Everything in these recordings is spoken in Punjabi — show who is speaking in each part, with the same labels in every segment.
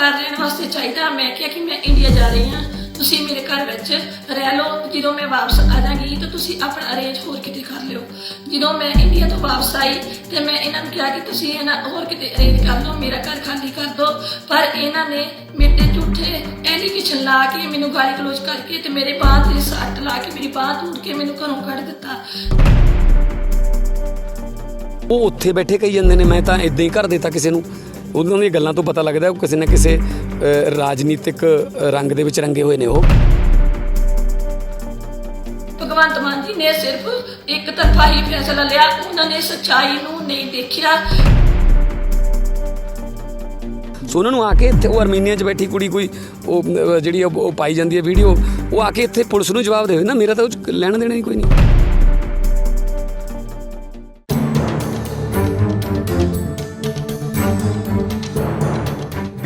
Speaker 1: ਘਰ ਰਹਿਣ ਵਾਸਤੇ ਚਾਹੀਦਾ। ਮੈਂ ਕਿਹਾ ਕਿ ਮੈਂ ਇੰਡੀਆ ਜਾ ਰਹੀ ਹਾਂ। ਤੁਸੀਂ ਮੇਰੇ ਘਰ ਵਿੱਚ ਰਹਿ ਲਓ। ਜਦੋਂ ਮੈਂ ਵਾਪਸ ਆ ਜਾਵਾਂਗੀ ਤਾਂ ਤੁਸੀਂ ਆਪਣਾ ਅਰੇਂਜ ਹੋਰ ਕਿਤੇ ਕਰ ਲਿਓ। ਜਦੋਂ ਮੈਂ ਇੰਡੀਆ ਤੋਂ ਵਾਪਸ ਆਈ ਤੇ ਮੈਂ ਇਹਨਾਂ ਨੂੰ ਕਿਹਾ ਕਿ ਤੁਸੀਂ ਇਹਨਾਂ ਹੋਰ ਕਿਤੇ ਅਰੇਂਜ ਕਰ ਲਓ। ਮੇਰਾ ਘਰ ਖਾਲੀ ਕਰ ਦਿਓ। ਪਰ ਇਹਨਾਂ ਨੇ ਮੇਰੇ ਝੂਠੇ ਐਲੀਗੇਸ਼ਨ ਲਾ ਕੇ ਮੈਨੂੰ ਗਾਲੀ ਗਲੋਚ ਕਰਕੇ ਤੇ ਮੇਰੇ ਬਾਹ ਤੇ ਸੱਟ ਲਾ ਕੇ ਮੇਰੀ ਬਾਹ ਤੋੜ ਕੇ ਮੈਨੂੰ ਘਰੋਂ ਕੱਢ ਦਿੱਤਾ।
Speaker 2: ਉਹ ਉੱਥੇ ਬੈਠੇ ਕਹੀ ਜਾਂਦੇ ਨੇ, ਮੈਂ ਤਾਂ ਇਦਾਂ ਹੀ ਕਰ ਦਿੱਤਾ ਕਿਸੇ ਨੂੰ। ਉਹਨਾਂ ਦੀਆਂ ਗੱਲਾਂ ਤੋਂ ਪਤਾ ਲੱਗਦਾ ਉਹ ਕਿਸੇ ਨਾ ਕਿਸੇ ਰਾਜਨੀਤਿਕ ਰੰਗ ਦੇ ਵਿੱਚ ਰੰਗੇ ਹੋਏ ਨੇ ਉਹ।
Speaker 1: ਭਗਵੰਤ ਮਾਨ ਜੀ ਨੇ ਸਿਰਫ ਇੱਕ ਤਰਫਾ ਹੀ ਫੈਸਲਾ ਲਿਆ ਉਹਨਾਂ ਨੇ ਸੱਚਾਈ ਨੂੰ ਨਹੀਂ ਦੇਖਿਆ।
Speaker 2: ਸੋ ਉਹਨਾਂ ਨੂੰ ਆ ਕੇ ਇੱਥੇ ਉਹ ਅਰਮੀਨੀਆ 'ਚ ਬੈਠੀ ਕੁੜੀ ਕੋਈ ਉਹ ਜਿਹੜੀ ਉਹ ਪਾਈ ਜਾਂਦੀ ਹੈ ਵੀਡੀਓ ਉਹ ਆ ਕੇ ਇੱਥੇ ਪੁਲਿਸ ਨੂੰ ਜਵਾਬ ਦੇਵੇ। ਨਾ ਮੇਰਾ ਤਾਂ ਉਹ ਲੈਣਾ ਦੇਣਾ ਹੀ ਕੋਈ ਨਹੀਂ।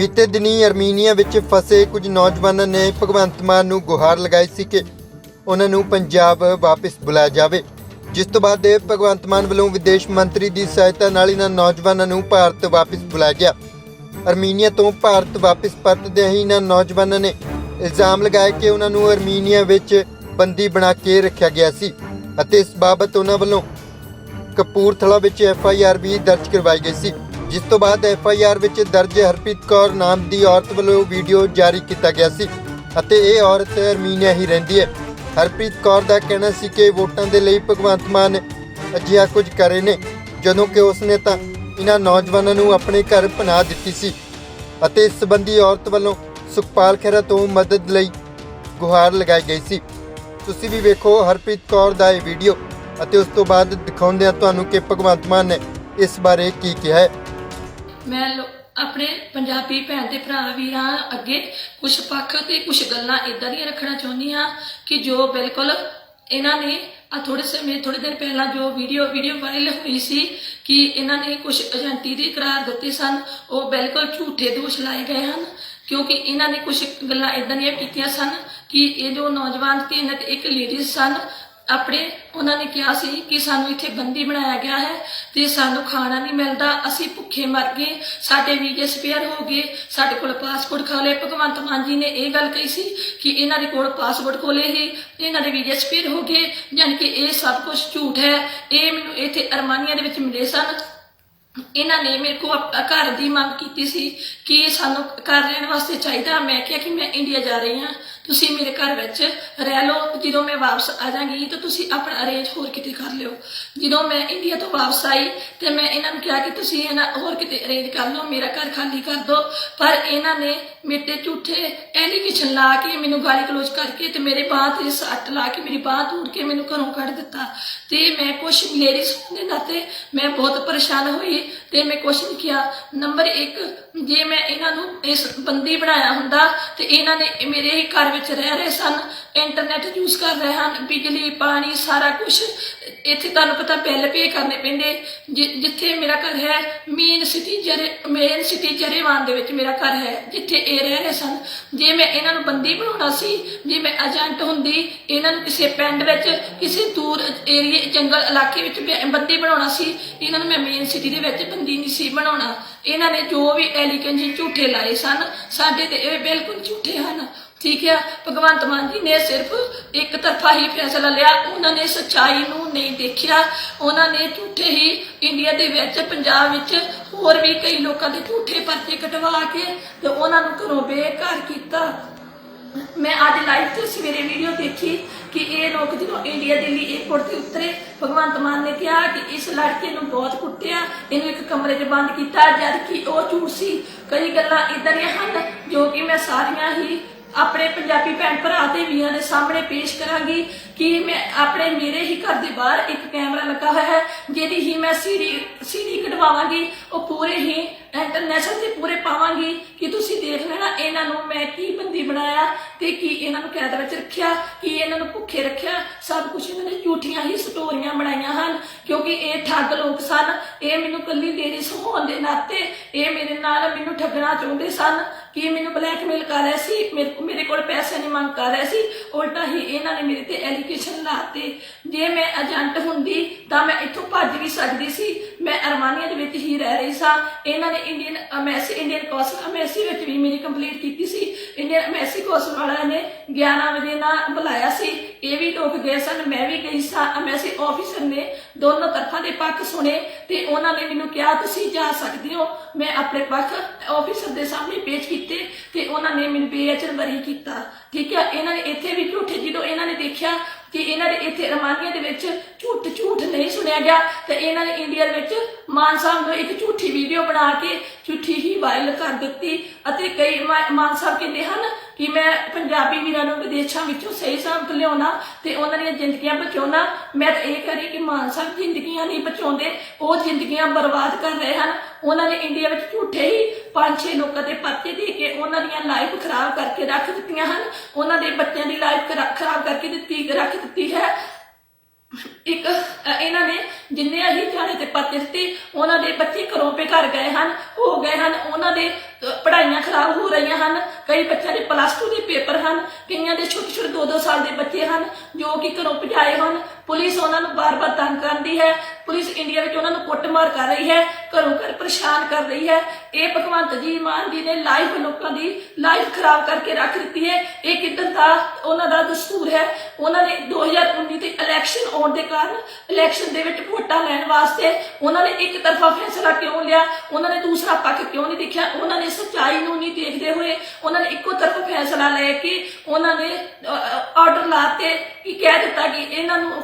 Speaker 3: ਬੀਤੇ ਦਿਨੀ ਅਰਮੀਨੀਆ ਵਿੱਚ ਫਸੇ ਕੁਝ ਨੌਜਵਾਨਾਂ ਨੇ ਭਗਵੰਤ ਮਾਨ ਨੂੰ ਗੁਹਾਰ ਲਗਾਈ ਸੀ ਕਿ ਉਹਨਾਂ ਨੂੰ ਪੰਜਾਬ ਵਾਪਸ ਬੁਲਾਇਆ ਜਾਵੇ। ਜਿਸ ਤੋਂ ਬਾਅਦ ਭਗਵੰਤ ਮਾਨ ਵੱਲੋਂ ਵਿਦੇਸ਼ ਮੰਤਰੀ ਦੀ ਸਹਾਇਤਾ ਨਾਲ ਇਹਨਾਂ ਨੌਜਵਾਨਾਂ ਨੂੰ ਭਾਰਤ ਵਾਪਸ ਬੁਲਾਇਆ ਗਿਆ। ਅਰਮੀਨੀਆ ਤੋਂ ਭਾਰਤ ਵਾਪਸ ਪਰਤਦਿਆਂ ਹੀ ਇਹਨਾਂ ਨੌਜਵਾਨਾਂ ਨੇ ਇਲਜ਼ਾਮ ਲਗਾਇਆ ਕਿ ਉਹਨਾਂ ਨੂੰ ਅਰਮੀਨੀਆ ਵਿੱਚ ਬੰਦੀ ਬਣਾ ਕੇ ਰੱਖਿਆ ਗਿਆ ਸੀ ਅਤੇ ਇਸ ਬਾਬਤ ਉਹਨਾਂ ਵੱਲੋਂ ਕਪੂਰਥਲਾ ਵਿੱਚ ਐਫ ਆਈ ਆਰ ਵੀ ਦਰਜ ਕਰਵਾਈ ਗਈ ਸੀ। ਜਿਸ ਤੋਂ ਬਾਅਦ ਐਫ ਆਈ ਆਰ ਵਿੱਚ ਦਰਜ ਹਰਪ੍ਰੀਤ ਕੌਰ ਨਾਮ ਦੀ ਔਰਤ ਵੱਲੋਂ ਵੀਡੀਓ ਜਾਰੀ ਕੀਤਾ ਗਿਆ ਸੀ ਅਤੇ ਇਹ ਔਰਤ ਅਰਮੀਨੀਆ ਹੀ ਰਹਿੰਦੀ ਹੈ। ਹਰਪ੍ਰੀਤ ਕੌਰ ਦਾ ਕਹਿਣਾ ਸੀ ਕਿ ਵੋਟਾਂ ਦੇ ਲਈ ਭਗਵੰਤ ਮਾਨ ਅਜਿਹਾ ਕੁਝ ਕਰੇ ਨੇ, ਜਦੋਂ ਕਿ ਉਸਨੇ ਤਾਂ ਇਹਨਾਂ ਨੌਜਵਾਨਾਂ ਨੂੰ ਆਪਣੇ ਘਰ ਪਨਾਹ ਦਿੱਤੀ ਸੀ ਅਤੇ ਇਸ ਸੰਬੰਧੀ ਔਰਤ ਵੱਲੋਂ ਸੁਖਪਾਲ ਖਹਿਰਾ ਤੋਂ ਮਦਦ ਲਈ ਗੁਹਾਰ ਲਗਾਈ ਗਈ ਸੀ। ਤੁਸੀਂ ਵੀ ਵੇਖੋ ਹਰਪ੍ਰੀਤ ਕੌਰ ਦਾ ਇਹ ਵੀਡੀਓ ਅਤੇ ਉਸ ਤੋਂ ਬਾਅਦ ਦਿਖਾਉਂਦੇ ਹਾਂ ਤੁਹਾਨੂੰ ਕਿ ਭਗਵੰਤ ਮਾਨ ਨੇ ਇਸ ਬਾਰੇ ਕੀ ਕਿਹਾ ਹੈ।
Speaker 1: ਮੈਂ ਲੋ- ਆਪਣੇ ਪੰਜਾਬੀ ਭੈਣ ਤੇ ਭਰਾ ਵੀਰਾਂ ਅੱਗੇ ਕੁਝ ਪੱਖ ਤੇ ਕੁਝ ਗੱਲਾਂ ਇਦਾਂ ਦੀਆਂ ਰੱਖਣਾ ਚਾਹੁੰਦੀ ਹਾਂ ਕਿ ਜੋ ਬਿਲਕੁਲ ਇਹਨਾਂ ਨੇ ਆ ਥੋੜੇ ਸਮੇਂ ਥੋੜੇ ਦਿਨ ਪਹਿਲਾਂ ਜੋ ਵੀਡੀਓ ਵੀਡੀਓ ਵਾਇਰਲ ਹੋਈ ਸੀ ਕਿ ਇਹਨਾਂ ਨੇ ਕੁਝ ਏਜੰਟੀ ਦੇ ਇਕਰਾਰ ਦਿੱਤੇ ਸਨ, ਉਹ ਬਿਲਕੁਲ ਝੂਠੇ ਦੋਸ਼ ਲਾਏ ਗਏ ਹਨ, ਕਿਉਂਕਿ ਇਹਨਾਂ ਨੇ ਕੁਝ ਗੱਲਾਂ ਇਦਾਂ ਦੀਆਂ ਕੀਤੀਆਂ ਸਨ ਕਿ ਇਹ ਜੋ ਨੌਜਵਾਨ ਤੇ ਇਹਨਾਂ ਤੇ ਇੱਕ ਲੇਡੀਜ਼ ਸਨ ਆਪਣੇ ਉਹਨਾਂ ਨੇ ਕਿਹਾ ਸੀ ਕਿ ਸਾਨੂੰ ਇੱਥੇ ਬੰਦੀ ਬਣਾਇਆ ਗਿਆ ਹੈ ਤੇ ਸਾਨੂੰ ਖਾਣਾ ਨਹੀਂ ਮਿਲਦਾ, ਅਸੀਂ ਭੁੱਖੇ ਮਰ ਗਏ, ਸਾਡੇ ਵੀਜ਼ੇ ਸਪੇਅਰ ਹੋ ਗਏ, ਸਾਡੇ ਕੋਲ ਪਾਸਪੋਰਟ ਖੋਲੇ ਭਗਵੰਤ ਮਾਨ ਜੀ ਨੇ ਇਹ ਗੱਲ ਕਹੀ ਸੀ ਕਿ ਇਹਨਾਂ ਦੇ ਕੋਲ ਪਾਸਪੋਰਟ ਖੋਲੇ ਹੀ ਇਹਨਾਂ ਦੇ ਵੀਜ਼ੇ ਸਪੇਅਰ ਹੋ ਗਏ, ਯਾਨੀ ਕਿ ਇਹ ਸਭ ਕੁਝ ਝੂਠ ਹੈ। ਇਹ ਮੈਨੂੰ ਇੱਥੇ ਅਰਮਾਨੀਆ ਦੇ ਵਿੱਚ ਮਿਲੇ ਸਨ। ਇਹਨਾਂ ਨੇ ਮੇਰੇ ਕੋਲ ਅਪ- ਘਰ ਦੀ ਮੰਗ ਕੀਤੀ ਸੀ ਕਿ ਸਾਨੂੰ ਘਰ ਰਹਿਣ ਵਾਸਤੇ ਚਾਹੀਦਾ। ਮੈਂ ਕਿਹਾ ਕਿ ਮੈਂ ਇੰਡੀਆ ਜਾ ਰਹੀ ਹਾਂ। ਤੁਸੀਂ ਮੇਰੇ ਘਰ ਵਿੱਚ ਰਹਿ ਲਓ, ਜਦੋਂ ਮੈਂ ਵਾਪਸ ਆ ਜਾਵਾਂਗੀ ਤਾਂ ਤੁਸੀਂ ਆਪਣਾ ਅਰੇਂਜ ਹੋਰ ਕਿਤੇ ਕਰ ਲਿਓ। ਜਦੋਂ ਮੈਂ ਇੰਡੀਆ ਤੋਂ ਵਾਪਸ ਆਈ, ਤੇ ਮੈਂ ਇਹਨਾਂ ਨੂੰ ਕਿਹਾ ਕਿ ਤੁਸੀਂ ਇਹਨਾਂ ਹੋਰ ਕਿਤੇ ਅਰੇਂਜ ਕਰ ਲਓ, ਮੇਰਾ ਘਰ ਖਾਲੀ ਕਰ ਦਿਓ। ਪਰ ਇਹਨਾਂ ਨੇ ਮੇਰੇ ਤੇ ਝੂਠੇ ਐਲੀਗੇਸ਼ਨ ਲਾ ਕੇ ਮੈਨੂੰ ਗਾਲੀ ਕਲੋਜ ਕਰਕੇ ਤੇ ਮੇਰੇ ਬਾਹ ਤੇ ਸੱਟ ਲਾ ਕੇ ਮੇਰੀ ਬਾਹ ਤੋੜ ਕੇ ਮੈਨੂੰ ਘਰੋਂ ਕੱਢ ਦਿੱਤਾ। ਤੇ ਮੈਂ ਕੁਛ ਲੇਡੀਜ਼ ਦੇ ਨਾਤੇ ਮੈਂ ਬਹੁਤ ਪਰੇਸ਼ਾਨ ਹੋਈ ਤੇ ਮੈਂ ਕੁਛ ਨਹੀਂ ਕਿਹਾ। ਨੰਬਰ 1 ਜੇ ਮੈਂ ਇਹਨਾਂ ਨੂੰ ਇਸ ਬੰਦੀ ਬਣਾਇਆ ਹੁੰਦਾ ਤੇ ਇਹਨਾਂ ਨੇ ਮੇਰੇ ਹੀ ਘਰ ਵਿੱਚ ਰਹਿ ਰਹੇ ਸਨ ਇੰਟਰਨੈਟ ਯੂਜ਼ ਕਰ ਰਹੇ ਹਨ, ਬਿਜਲੀ, ਪਾਣੀ, ਸਾਰਾ ਕੁਝ ਇੱਥੇ ਤੁਹਾਨੂੰ ਪਤਾ ਬਿੱਲ ਪੇ ਕਰਨੇ ਪੈਂਦੇ। ਜਿ- ਜਿੱਥੇ ਮੇਰਾ ਘਰ ਹੈ ਮੇਨ ਸਿਟੀ ਜਰੇ ਮੇਨ ਸਿਟੀ ਜਰੇਵਾਨ ਦੇ ਵਿੱਚ ਮੇਰਾ ਘਰ ਹੈ, ਜਿੱਥੇ ਇਹ ਰਹਿ ਰਹੇ ਸਨ। ਜੇ ਮੈਂ ਇਹਨਾਂ ਨੂੰ ਬੰਦੀ ਬਣਾਉਣਾ ਸੀ, ਜੇ ਮੈਂ ਏਜੰਟ ਹੁੰਦੀ, ਇਹਨਾਂ ਨੂੰ ਕਿਸੇ ਪਿੰਡ ਵਿੱਚ, ਕਿਸੇ ਦੂਰ ਏਰੀਏ ਜੰਗਲ ਇਲਾਕੇ ਵਿੱਚ ਬ- ਬੰਦੀ ਬਣਾਉਣਾ ਸੀ, ਇਹਨਾਂ ਨੂੰ ਮੈਂ ਮੇਨ ਸਿਟੀ ਦੇ ਵਿੱਚ ਬੰਦੀ ਨਹੀਂ ਸੀ ਬਣਾਉਣਾ। ਇਹਨਾਂ ਨੇ ਜੋ ਵੀ ਐਲੀਗੈਂਸੀ ਝੂਠੇ ਲਾਏ ਸਨ, ਸਾਡੇ ਤੇ ਇਹ ਬਿਲਕੁਲ ਝੂਠੇ ਹਨ। ਠੀਕ ਹੈ ਭਗਵੰਤ ਮਾਨ ਜੀ ਨੇ ਸਿਰਫ ਇੱਕ ਤਰਫਾ ਹੀ ਫੈਸਲਾ ਲਿਆ। ਉਹਨਾਂ ਨੇ ਸੱਚਾਈ ਨੂੰ ਨਹੀਂ ਦੇਖਿਆ। ਉਹਨਾਂ ਨੇ ਝੂਠੇ ਹੀ ਇੰਡੀਆ ਦੇ ਵਿੱਚ, ਪੰਜਾਬ ਵਿੱਚ ਹੋਰ ਵੀ ਕਈ ਲੋਕਾਂ ਦੇ ਝੂਠੇ ਪਰਚੇ ਕਟਵਾ ਕੇ ਤੇ ਉਹਨਾਂ ਨੂੰ ਘਰੋਂ ਬੇਘਰ ਕੀਤਾ। ਮੈਂ ਅੱਜ ਲਾਈਵ ਤੇ ਸਵੇਰੇ ਵੀਡੀਓ ਦੇਖੀ ਕਿ ਇਹ ਲੋਕ ਜਦੋਂ ਇੰਡੀਆ ਦਿੱਲੀ 에ਅਰਪੋਰਟ ਤੇ ਉਤਰੇ, ਭਗਵੰਤ ਮਾਨ ਨੇ ਕਿਹਾ ਕਿ ਇਸ ਲੜਕੇ ਨੂੰ ਬਹੁਤ ਕੁੱਟਿਆ। ਇਹਨੂੰ ਇੱਕ ਕਮਰੇ 'ਚ ਬੰਦ ਕੀਤਾ ਜਦ ਕਿ ਉਹ ਝੂਠ ਸੀ। ਕਈ ਗੱਲਾਂ ਇਦਾਂ ਦੀਆਂ ਹਨ ਜੋ ਕਿ ਮੈਂ ਸਾਰੀਆਂ ਹੀ ਆਪਣੇ ਪੰਜਾਬੀ ਭੈਣ ਭਰਾ ਤੇ ਵੀਰਾਂ ਦੇ ਸਾਹਮਣੇ ਪੇਸ਼ ਕਰਾਂਗੀ ਕਿ ਮੈਂ ਆਪਣੇ ਮੇਰੇ ਹੀ ਘਰ ਦੇ ਬਾਹਰ ਇੱਕ ਕੈਮਰਾ ਲੱਗਾ ਹੋਇਆ ਹੈ, ਜਿਹਦੀ ਹੀ ਮੈਂ ਸੀਡੀ ਸੀਡੀ ਕਢਵਾਵਾਂਗੀ। ਉਹ ਪੂਰੇ ਹੀ ਇੰਟਰਨੈਸ਼ਨਲ ਤੇ ਪੂਰੇ ਪਾਵਾਂਗੀ ਕਿ ਤੁਸੀਂ ਦੇਖ ਲੈਣਾ ਇਹਨਾਂ ਨੂੰ ਮੈਂ ਕੀ ਬੰਦੀ ਬਣਾਇਆ ਤੇ ਕੀ ਇਹਨਾਂ ਨੂੰ ਕੈਦ ਵਿੱਚ ਰੱਖਿਆ, ਕੀ ਇਹਨਾਂ ਨੂੰ ਭੁੱਖੇ ਰੱਖਿਆ। ਸਭ ਕੁਝ ਇਹਨਾਂ ਨੇ ਝੂਠੀਆਂ ਹੀ ਸਟੋਰੀਆਂ ਬਣਾਈਆਂ ਹਨ, ਕਿਉਂਕਿ ਇਹ ਠੱਗ ਲੋਕ ਸਨ, ਇਹ ਮੈਨੂੰ ਕੱਲੀ ਲੇਡੀਜ਼ ਹੋਣ ਦੇ ਨਾਤੇ, ਇਹ ਮੇਰੇ ਨਾਲ ਮੈਨੂੰ ਠੱਗਣਾ ਚਾਹੁੰਦੇ ਸਨ। ਕਿ ਮੈਨੂੰ ਬਲੈਕਮੇਲ ਕਰ ਰਿਹਾ ਸੀ, ਮੇਰੇ ਮੇਰੇ ਕੋਲ ਪੈਸੇ ਨਹੀਂ ਮੰਗ ਕਰ ਰਿਹਾ ਸੀ, ਉਲਟਾ ਹੀ ਇਹਨਾਂ ਨੇ ਮੇਰੇ ਤੇ ਐਲੀਗੇਸ਼ਨ ਲਾਤੇ ਜੇ ਮੈਂ ਏਜੰਟ ਹੁੰਦੀ, ਤਾਂ ਮੈਂ ਇੱਥੋਂ ਭੱਜ ਵੀ ਸਕਦੀ ਸੀ। ਮੈਂ ਅਰਮਾਨੀਆ ਦੇ ਵਿੱਚ ਹੀ ਰਹਿ ਰਹੀ ਸਾਂ। ਇਹਨਾਂ ਨੇ Indian MSc Indian council MSc ਵਿੱਚ ਵੀ ਮੇਰੀ ਕੰਪਲੀਟ ਕੀਤੀ ਸੀ। ਇੰਡੀਅਨ ਐਮਐਸਸੀ ਕੌਂਸਲ ਵਾਲਿਆਂ ਨੇ 11 ਵਜੇ ਨਾਲ ਬੁਲਾਇਆ ਸੀ। ਇਹ ਵੀ ਲੋਕ ਗਏ ਸਨ। ਮੈਂ ਵੀ ਗਈ ਸਾਂ। ਐਮਐਸਸੀ ਆਫੀਸਰ ਨੇ ਦੋਨੋਂ ਤਰਫਾਂ ਦੇ ਪੱਖ ਸੁਣੇ ਤੇ ਉਹਨਾਂ ਨੇ ਮੈਨੂੰ ਕਿਹਾ, ਤੁਸੀਂ ਜਾ ਸਕਦੇ ਹੋ। ਮੈਂ ਆਪਣੇ ਪੱਖ ਆਫੀਸਰ ਦੇ ਸਾਹਮਣੇ ਪੇਸ਼ ਕੀਤੇ ਤੇ ਉਹਨਾਂ ਨੇ ਮੈਨੂੰ ਬੇਅਚਰ ਕੀਤਾ। ਠੀਕ ਹੈ ਇਹਨਾਂ ਨੇ ਇੱਥੇ ਵੀ ਝੂਠੇ, ਜਦੋਂ ਇਹਨਾਂ ਨੇ ਦੇਖਿਆ ਕਿ ਇਹਨਾਂ ਦੇ ਇੱਥੇ ਰਮਾਨੀਆਂ ਦੇ ਵਿੱਚ ਝੂਠ ਝੂਠ ਨਹੀਂ ਸੁਣਿਆ ਗਿਆ, ਤੇ ਇਹਨਾਂ ਨੇ ਇੰਡੀਆ ਦੇ ਵਿੱਚ ਮਾਨ ਸਾਹਿਬ ਨੂੰ ਇੱਕ ਝੂਠੀ ਵੀਡੀਓ ਬਣਾ ਕੇ ਝੂਠੀ ਹੀ ਵਾਇਰਲ ਕਰ ਦਿੱਤੀ ਅਤੇ ਕਈ ਮਾਨ ਸਾਹਿਬ ਕਹਿੰਦੇ ਹਨ ਕਿ ਮੈਂ ਪੰਜਾਬੀ ਵੀਰਾਂ ਨੂੰ ਵਿਦੇਸ਼ਾਂ ਵਿੱਚੋਂ ਸਹੀ ਸਲਾਮਤ ਲਿਆਉਣਾ ਤੇ ਉਹਨਾਂ ਦੀਆਂ ਜ਼ਿੰਦਗੀਆਂ ਬਚਾਉਣਾ। ਮੈਂ ਤਾਂ ਇਹ ਕਰੀ ਕਿ ਮਾਨ ਸਾਹਿਬ ਜ਼ਿੰਦਗੀਆਂ ਨਹੀਂ ਬਚਾਉਂਦੇ, ਉਹ ਜ਼ਿੰਦਗੀਆਂ ਬਰਬਾਦ ਕਰ ਰਹੇ ਹਨ। ਉਹਨਾਂ ਨੇ ਇੰਡੀਆ ਵਿੱਚ ਝੂਠੇ ਹੀ ਪੰਜ ਛੇ ਲੋਕਾਂ ਦੇ ਪਰਚੇ ਦੇ ਕੇ ਉਹਨਾਂ ਦੀਆਂ ਲਾਈਫ ਖਰਾਬ ਕਰਕੇ ਰੱਖ ਦਿੱਤੀਆਂ ਹਨ। ਉਹਨਾਂ ਦੇ ਬੱਚਿਆਂ ਦੀ ਲਾਈਫ ਖਰਾਬ ਕਰਕੇ ਦਿੱਤੀ, ਰੱਖ ਦਿੱਤੀ ਹੈ। ਇੱਕ ਇਹਨਾਂ ਨੇ ਜਿੰਨੇ ਹੀ ਜਾਣੇ ਤੇ ਪਰਚੇ ਉਹਨਾਂ ਦੇ ਬੱਚੇ ਘਰੋਂ ਘਰ ਗਏ ਹਨ, ਹੋ ਗਏ ਹਨ। ਉਹਨਾਂ ਦੇ ਪੜ੍ਹਾਈਆਂ ਖਰਾਬ ਹੋ ਰਹੀਆਂ ਹਨ। ਕਈ ਬੱਚਿਆਂ ਦੇ ਪਲੱਸ 2 ਦੇ ਪੇਪਰ ਹਨ। ਕਈਆਂ ਦੇ ਛੋਟੇ ਛੋਟੇ 2-2 ਸਾਲ ਦੇ ਬੱਚੇ ਹਨ, ਜੋ ਕਿ ਘਰੋਂ ਭਜਾਏ ਹਨ ਪੁਲਿਸ ਉਹਨਾਂ ਨੂੰ ਬਾਰ-ਬਾਰ ਤੰਗ ਕਰਦੀ ਹੈ। ਪੁਲਿਸ ਇੰਡੀਆ ਵਿੱਚ ਉਹਨਾਂ ਨੂੰ ਕੁੱਟਮਾਰ ਕਰ ਰਹੀ ਹੈ। ਘਰੋਂ ਘਰ ਪਰੇਸ਼ਾਨ ਕਰ ਰਹੀ ਹੈ। ਇਹ ਭਗਵੰਤ ਜੀ, ਮਾਨ ਜੀ ਨੇ ਲਾਈਫ ਲੋਕਾਂ ਦੀ ਲਾਈਫ ਖਰਾਬ ਕਰਕੇ ਰੱਖ ਦਿੱਤੀ ਹੈ। ਇਹ ਕਿੱਦਾਂ ਦਾ ਉਹਨਾਂ ਦਾ ਦਸਤੂਰ ਹੈ? ਉਹਨਾਂ ਨੇ 2019 ਦੇ ਇਲੈਕਸ਼ਨ ਆਉਣ ਦੇ ਕਾਰਨ ਇਲੈਕਸ਼ਨ ਦੇ ਵਿੱਚ ਵੋਟਾਂ ਲੈਣ ਵਾਸਤੇ ਉਹਨਾਂ ਨੇ ਇੱਕ ਤਰਫਾ ਫੈਸਲਾ ਕਿਉਂ ਲਿਆ? ਉਹਨਾਂ ਨੇ ਦੂਸਰਾ ਪੱਖ ਕਿਉਂ ਨਹੀਂ ਦੇਖਿਆ? ਉਹਨਾਂ ਨੇ ਸੱਚਾਈ ਨੂੰ ਨਹੀਂ ਦੇਖਦੇ ਹੋਏ ਉਹਨਾਂ ਨੇ ਇੱਕੋ ਤਰਫ ਫੈਸਲਾ ਲੈ ਕੇ ਉਹਨਾਂ ਨੇ ਆਰਡਰ ਲਾਤੇ ਕਿ ਕਹਿ ਦਿੱਤਾ ਕਿ ਇਹਨਾਂ ਨੂੰ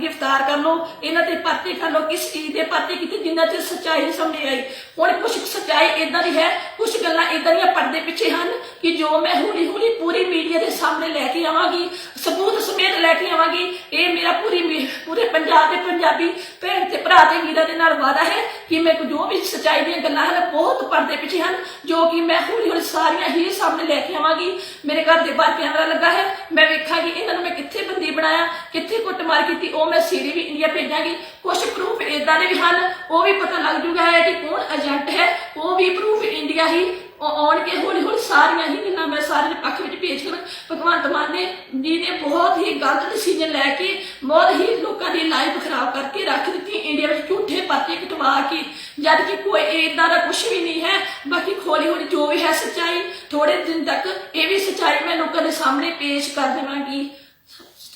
Speaker 1: ਗ੍ਰਿਫਤਾਰ ਕਰ ਲਓ। ਇਹਨਾਂ ਤੇ ਪਰਚੇ ਕਰ ਲਓ। ਕਿਸ ਚੀਜ਼ ਦੇ ਪਰਚੇ ਕੀਤੇ? ਜਿੰਨਾ ਚਿਰ ਸੱਚਾਈ ਨਹੀਂ ਸਾਹਮਣੇ ਆਈ। ਹੁਣ ਕੁਝ ਸੱਚਾਈ ਇਦਾਂ ਦੀ ਹੈ ਕੁਝ ਗੱਲਾਂ ਇਦਾਂ ਦੀਆਂ ਪਰਦੇ ਪਿੱਛੇ ਹਨ ਕਿ ਜੋ ਮੈਂ ਹੌਲੀ ਹੌਲੀ ਪੂਰੀ ਮੀਡੀਆ ਦੇ ਸਾਹਮਣੇ ਲੈ ਕੇ ਆਵਾਂਗੀ, ਸਬੂਤ ਸਮੇਤ ਲੈ ਕੇ ਆਵਾਂਗੀ, ਇਹ ਮੇਰਾ ਪੂਰੀ ਪੂਰੇ ਪੰਜਾਬ ਦੇ ਪੰਜਾਬੀ ਭੈਣ ਤੇ ਭਰਾ ਤੇ ਵੀਰਾਂ ਦੇ ਨਾਲ ਵਾਅਦਾ ਹੈ ਕਿ ਮੈਂ ਜੋ ਵੀ ਸੱਚਾਈ ਦੀਆਂ ਗੱਲਾਂ ਹਨ, ਬਹੁਤ ਪਰਦੇ ਪਿੱਛੇ ਹਨ, ਜੋ ਕਿ ਮੈਂ ਹੌਲੀ ਹੌਲੀ ਸਾਰੀਆਂ ਹੀ ਸਾਹਮਣੇ ਲੈ ਕੇ ਆਵਾਂਗੀ। ਮੇਰੇ ਘਰ ਦੇ ਬਾਹਰ ਕੈਮਰਾ ਲੱਗਾ ਹੈ, ਮੈਂ ਵੇਖਾਂਗੀ ਇਹਨਾਂ ਨੂੰ ਮੈਂ ਕਿੱਥੇ ਬੰਦੀ ਬਣਾਇਆ, ਕਿੱਥੇ ਕੁੱਟਮਾਰ ਕੀਤੀ, ਉਹ ਮੈਂ ਸੀਰੀ ਵੀ ਇੰਡੀਆ ਭੇਜਾਂਗੀ। ਕੁਝ ਪ੍ਰੂਫ ਇਦਾਂ ਦੇ ਵੀ ਹਨ, ਉਹ ਵੀ ਪਤਾ ਲੱਗ ਜੂਗਾ ਹੈ ਕਿ ਕੌਣ ਏਜੰਟ ਹੈ, ਉਹ ਵੀ ਪ੍ਰੂਫ ਇੰਡੀਆ ਹੀ ਆਉਣ ਕੇ ਹੌਲੀ ਹੌਲੀ ਸਾਰੀਆਂ ਹੀ ਗੱਲਾਂ ਮੈਂ ਸਾਰੇ ਦੇ ਪੱਖ ਵਿੱਚ ਪੇਸ਼ ਕਰਾਂ। ਭਗਵੰਤ ਮਾਨ ਨੇ ਜੀ ਨੇ ਬਹੁਤ ਹੀ ਗਲਤ ਡਿਸੀਜਨ ਲੈ ਕੇ ਬਹੁਤ ਹੀ ਲੋਕਾਂ ਦੀ ਲਾਈਫ ਖਰਾਬ ਕਰਕੇ ਰੱਖ ਦਿੱਤੀ ਇੰਡੀਆ ਵਿੱਚ ਝੂਠੇ ਪਰਚੇ ਕਟਵਾ ਕੇ। ਜਦ ਕਿ ਕੋਈ ਇਦਾਂ ਦਾ ਕੁਝ ਵੀ ਨਹੀਂ ਹੈ, ਬਾਕੀ ਹੌਲੀ ਹੌਲੀ ਜੋ ਵੀ ਹੈ ਸੱਚਾਈ ਥੋੜੇ ਦਿਨ ਤੱਕ ਇਹ ਵੀ ਸਚਾਈ ਮੈਂ ਲੋਕਾਂ ਦੇ ਸਾਹਮਣੇ ਪੇਸ਼ ਕਰ ਦੇਵਾਂਗੀ।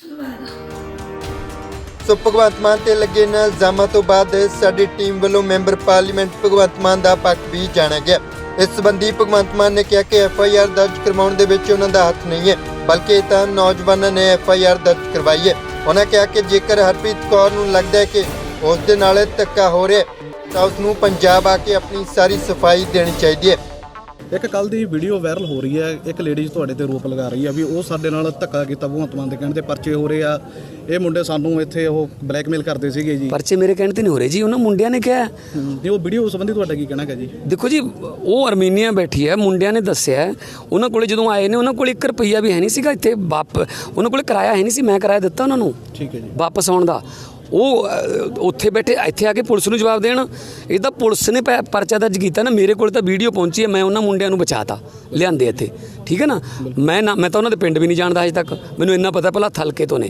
Speaker 1: ਧੰਨਵਾਦ
Speaker 3: ਸੋ ਭਗਵੰਤ ਮਾਨ ਤੇ ਲੱਗੇ ਇਹਨਾਂ ਇਲਜ਼ਾਮਾਂ ਤੋਂ ਬਾਅਦ ਸਾਡੀ ਟੀਮ ਵੱਲੋਂ ਮੈਂਬਰ ਪਾਰਲੀਮੈਂਟ ਭਗਵੰਤ ਮਾਨ ਦਾ ਪੱਖ ਵੀ ਜਾਣਿਆ ਗਿਆ। ਇਸ ਸੰਬੰਧੀ ਭਗਵੰਤ ਮਾਨ ਨੇ ਕਿਹਾ ਕਿ ਐਫ ਆਈ ਆਰ ਦਰਜ ਕਰਵਾਉਣ ਦੇ ਵਿੱਚ ਉਹਨਾਂ ਦਾ ਹੱਥ ਨਹੀਂ ਹੈ, ਬਲਕਿ ਇਹ ਤਾਂ ਨੌਜਵਾਨਾਂ ਨੇ ਐਫ ਆਈ ਆਰ ਦਰਜ ਕਰਵਾਈ ਹੈ। ਉਹਨਾਂ ਕਿਹਾ ਕਿ ਜੇਕਰ ਹਰਪ੍ਰੀਤ ਕੌਰ ਨੂੰ ਲੱਗਦਾ ਹੈ ਕਿ ਉਸ ਦੇ ਨਾਲ ਧੱਕਾ ਹੋ ਰਿਹਾ ਤਾਂ ਉਸ ਨੂੰ ਪੰਜਾਬ ਆ ਕੇ ਆਪਣੀ ਸਾਰੀ ਸਫ਼ਾਈ ਦੇਣੀ ਚਾਹੀਦੀ ਹੈ।
Speaker 4: ਇੱਕ ਕੱਲ ਦੀ ਵੀਡੀਓ ਵਾਇਰਲ ਹੋ ਰਹੀ ਹੈ। ਇੱਕ ਲੇਡੀਜ਼ ਤੁਹਾਡੇ ਤੇ ਰੋਪ ਲਗਾ ਰਹੀ ਹੈ ਵੀ ਉਹ ਸਾਡੇ ਨਾਲ ਧੱਕਾ ਕੀਤਾ ਭਗਵੰਤ ਮਾਨ ਦੇ ਕਹਿਣ ਤੇ ਪਰਚੇ ਹੋ ਰਹੇ ਆ। ਇਹ ਮੁੰਡੇ ਸਾਨੂੰ ਇੱਥੇ ਉਹ ਬਲੈਕਮੇਲ ਕਰਦੇ ਸੀਗੇ ਜੀ।
Speaker 2: ਪਰਚੇ ਮੇਰੇ ਕਹਿਣ ਤੇ ਨਹੀਂ ਹੋ ਰਹੇ ਜੀ ਉਹਨਾਂ ਮੁੰਡਿਆਂ ਨੇ ਕਿਹਾ।
Speaker 4: ਨਹੀਂ ਉਹ ਵੀਡੀਓ ਸੰਬੰਧੀ ਤੁਹਾਡਾ ਕੀ ਕਹਿਣਾ ਹੈ ਜੀ?
Speaker 2: ਦੇਖੋ ਜੀ ਉਹ ਅਰਮੀਨੀਆ ਬੈਠੀ ਹੈ ਮੁੰਡਿਆਂ ਨੇ ਦੱਸਿਆ। ਉਹਨਾਂ ਕੋਲੇ ਜਦੋਂ ਆਏ ਨੇ ਉਹਨਾਂ ਕੋਲ 1 ਰੁਪਈਆ ਵੀ ਹੈ ਨਹੀਂ ਸੀਗਾ ਇੱਥੇ ਵਾਪ ਉਹਨਾਂ ਕੋਲੇ ਕਿਰਾਇਆ ਹੈ ਨਹੀਂ ਸੀ ਮੈਂ ਕਿਰਾਇਆ ਦਿੱਤਾ ਉਹਨਾਂ ਨੂੰ।
Speaker 4: ਠੀਕ ਹੈ ਜੀ।
Speaker 2: ਵਾਪਸ ਆਉਣ ਦਾ। ਉਹ ਉੱਥੇ ਬੈਠੇ ਇੱਥੇ ਆ ਕੇ ਪੁਲਿਸ ਨੂੰ ਜਵਾਬ ਦੇਣ। ਇਹ ਤਾਂ ਪੁਲਿਸ ਨੇ ਪਰਚਾ ਦਰਜ ਕੀਤਾ ਨਾ ਮੇਰੇ ਕੋਲ ਤਾਂ ਵੀਡੀਓ ਪਹੁੰਚੀ ਹੈ ਮੈਂ ਉਹਨਾਂ ਮੁੰਡਿਆਂ ਨੂੰ ਬਚਾਤਾ ਲਿਆਂਦੇ ਇੱਥੇ। ਠੀਕ ਹੈ ਨਾ? ਮੈਂ ਨਾ ਮੈਂ ਤਾਂ ਉਹਨਾਂ ਦੇ ਪਿੰਡ ਵੀ ਨਹੀਂ ਜਾਣਦਾ ਅਜੇ ਤੱਕ। ਮੈਨੂੰ ਇੰਨਾ ਪਤਾ ਭਲਾ ਥਲਕੇ ਤੋਂ ਨੇ।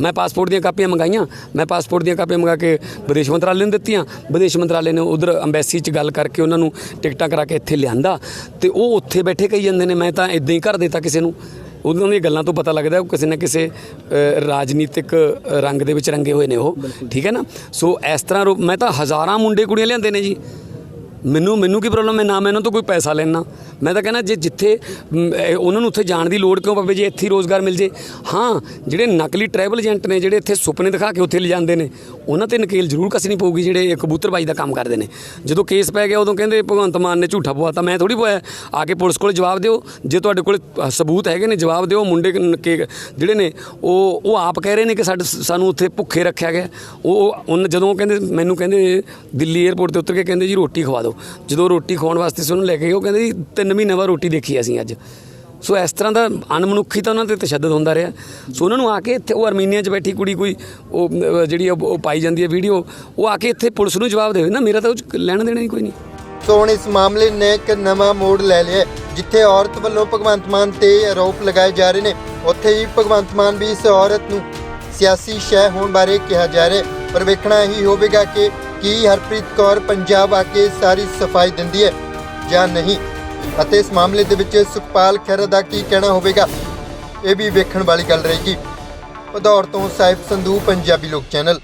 Speaker 2: ਮੈਂ ਪਾਸਪੋਰਟ ਦੀਆਂ ਕਾਪੀਆਂ ਮੰਗਾਈਆਂ। ਮੈਂ ਪਾਸਪੋਰਟ ਦੀਆਂ ਕਾਪੀਆਂ ਮੰਗਾ ਕੇ ਵਿਦੇਸ਼ ਮੰਤਰਾਲੇ ਨੂੰ ਦਿੱਤੀਆਂ। ਵਿਦੇਸ਼ ਮੰਤਰਾਲੇ ਨੇ ਉਧਰ ਅੰਬੈਸੀ 'ਚ ਗੱਲ ਕਰਕੇ ਉਹਨਾਂ ਨੂੰ ਟਿਕਟਾਂ ਕਰਾ ਕੇ ਇੱਥੇ ਲਿਆਂਦਾ। ਤੇ ਉਹ ਉੱਥੇ ਬੈਠੇ ਕਹੀ ਜਾਂਦੇ ਨੇ ਮੈਂ ਤਾਂ ਇਦਾਂ ਹੀ ਕਰ ਦਿੱਤਾ ਕਿਸੇ ਨੂੰ ਉਹਨਾਂ ਦੀਆਂ ਗੱਲਾਂ ਤੋਂ ਪਤਾ ਲੱਗਦਾ ਉਹ ਕਿਸੇ ਨਾ ਕਿਸੇ ਰਾਜਨੀਤਿਕ ਰੰਗ ਦੇ ਵਿੱਚ ਰੰਗੇ ਹੋਏ ਨੇ ਉਹ। ਠੀਕ ਹੈ ਨਾ? ਸੋ ਇਸ ਤਰ੍ਹਾਂ ਰੋ- ਮੈਂ ਤਾਂ ਹਜ਼ਾਰਾਂ ਮੁੰਡੇ ਕੁੜੀਆਂ ਲਿਆਂਦੇ ਨੇ ਜੀ। ਮੈਨੂੰ ਮੈਨੂੰ ਕੀ ਪ੍ਰੋਬਲਮ ਹੈ ਨਾ, ਮੈਂ ਉਹਨਾਂ ਤੋਂ ਕੋਈ ਪੈਸਾ ਲੈਣਾ ਮੈਂ ਤਾਂ ਕਹਿੰਦਾ ਜੇ ਜਿੱਥੇ ਉਹਨਾਂ ਨੂੰ ਉੱਥੇ ਜਾਣ ਦੀ ਲੋੜ ਕਿਉਂ ਪਵੇ, ਜੇ ਇੱਥੇ ਹੀ ਰੋਜ਼ਗਾਰ ਮਿਲ ਜੇ? ਹਾਂ, ਜਿਹੜੇ ਨਕਲੀ ਟਰੈਵਲ ਏਜੰਟ ਨੇ, ਜਿਹੜੇ ਇੱਥੇ ਸੁਪਨੇ ਦਿਖਾ ਕੇ ਉੱਥੇ ਲਿਜਾਂਦੇ ਨੇ, ਉਹਨਾਂ ਤੇ ਨਕੇਲ ਜ਼ਰੂਰ ਕੱਸਣੀ ਪਊਗੀ, ਜਿਹੜੇ ਇਹ ਕਬੂਤਰਬਾਜੀ ਦਾ ਕੰਮ ਕਰਦੇ ਨੇ। ਜਦੋਂ ਕੇਸ ਪੈ ਗਿਆ, ਉਦੋਂ ਕਹਿੰਦੇ ਭਗਵੰਤ ਮਾਨ ਨੇ ਝੂਠਾ ਪਵਾਤਾ ਮੈਂ ਥੋੜੀ ਪਵਾਇਆ ਆ ਕੇ ਪੁਲਿਸ ਕੋਲ ਜਵਾਬ ਦਿਓ। ਜੇ ਤੁਹਾਡੇ ਕੋਲ ਸਬੂਤ ਹੈਗੇ ਨੇ, ਜਵਾਬ ਦਿਓ। ਮੁੰਡੇ ਜਿਹੜੇ ਨੇ, ਉਹ ਉਹ ਆਪ ਕਹਿ ਰਹੇ ਨੇ ਕਿ ਸਾਡੇ, ਸਾਨੂੰ ਉੱਥੇ ਭੁੱਖੇ ਰੱਖਿਆ ਗਿਆ। ਉਹ ਜਦੋਂ ਕਹਿੰਦੇ, ਮੈਨੂੰ ਕਹਿੰਦੇ, ਦਿੱਲੀ 에ਅਰਪੋਰਟ ਤੇ ਉਤਰ ਕੇ ਕਹਿੰਦੇ ਜੀ ਰੋਟੀ ਖਵਾ ਦਿਓ। ਜਦੋਂ ਰੋਟੀ ਖਵਾਉਣ ਵਾਸਤੇ ਸੀ, ਉਹਨੂੰ ਲੈ ਕੇ ਗਏ, ਉਹ ਕਹਿੰਦੇ ਜੀ, ਤਿੰਨ ਮਹੀਨੇ ਬਾਅਦ ਰੋਟੀ ਦੇਖੀ ਅਸੀਂ ਅੱਜ। ਸੋ ਇਸ ਤਰ੍ਹਾਂ ਦਾ ਅਣਮਨੁੱਖੀ ਤਾਂ ਉਹਨਾਂ ਤੇ ਤਸ਼ੱਦਦ ਹੁੰਦਾ ਰਿਹਾ। ਸੋ ਉਹਨਾਂ ਨੂੰ ਆ ਕੇ ਇੱਥੇ, ਉਹ ਅਰਮੀਨੀਆ 'ਚ ਬੈਠੀ ਕੁੜੀ ਕੋਈ, ਉਹ ਜਿਹੜੀ ਉਹ ਉਹ ਪਾਈ ਜਾਂਦੀ ਹੈ ਵੀਡੀਓ ਉਹ ਆ ਕੇ ਇੱਥੇ ਪੁਲਿਸ ਨੂੰ ਜਵਾਬ ਦੇਵੇ। ਨਾ, ਮੇਰਾ ਤਾਂ ਉਹ 'ਚ ਲੈਣਾ ਦੇਣਾ ਹੀ ਕੋਈ ਨਹੀਂ।
Speaker 3: ਸੋ ਹੁਣ ਇਸ ਮਾਮਲੇ ਨੇ ਇੱਕ ਨਵਾਂ ਮੋੜ ਲੈ ਲਿਆ ਜਿੱਥੇ ਔਰਤ ਵੱਲੋਂ ਭਗਵੰਤ ਮਾਨ ਤੇ ਆਰੋਪ ਲਗਾਏ ਜਾ ਰਹੇ ਨੇ। ਉੱਥੇ ਹੀ ਭਗਵੰਤ ਮਾਨ ਵੀ ਇਸ ਔਰਤ ਨੂੰ ਸਿਆਸੀ ਸ਼ੈ ਹੋਣ ਬਾਰੇ ਕਿਹਾ ਜਾ ਰਿਹਾ ਪਰ ਵੇਖਣਾ ਹੀ ਹੋਵੇਗਾ ਕਿ ਕੀ ਹਰਪ੍ਰੀਤ ਕੌਰ ਪੰਜਾਬ ਆ ਕੇ ਸਾਰੀ ਸਫ਼ਾਈ ਦਿੰਦੀ ਹੈ ਜਾਂ ਨਹੀਂ। ਅਤੇ ਇਸ ਮਾਮਲੇ ਦੇ ਵਿੱਚ ਸੁਖਪਾਲ ਖਹਿਰਾ ਦਾ ਕੀ ਕਹਿਣਾ ਹੋਵੇਗਾ, ਇਹ ਵੀ ਵੇਖਣ ਵਾਲੀ ਗੱਲ ਰਹੇਗੀ। ਭਦੌੜ ਤੋਂ ਸਾਹਿਬ ਸੰਧੂ, ਪੰਜਾਬੀ ਲੋਕ ਚੈਨਲ।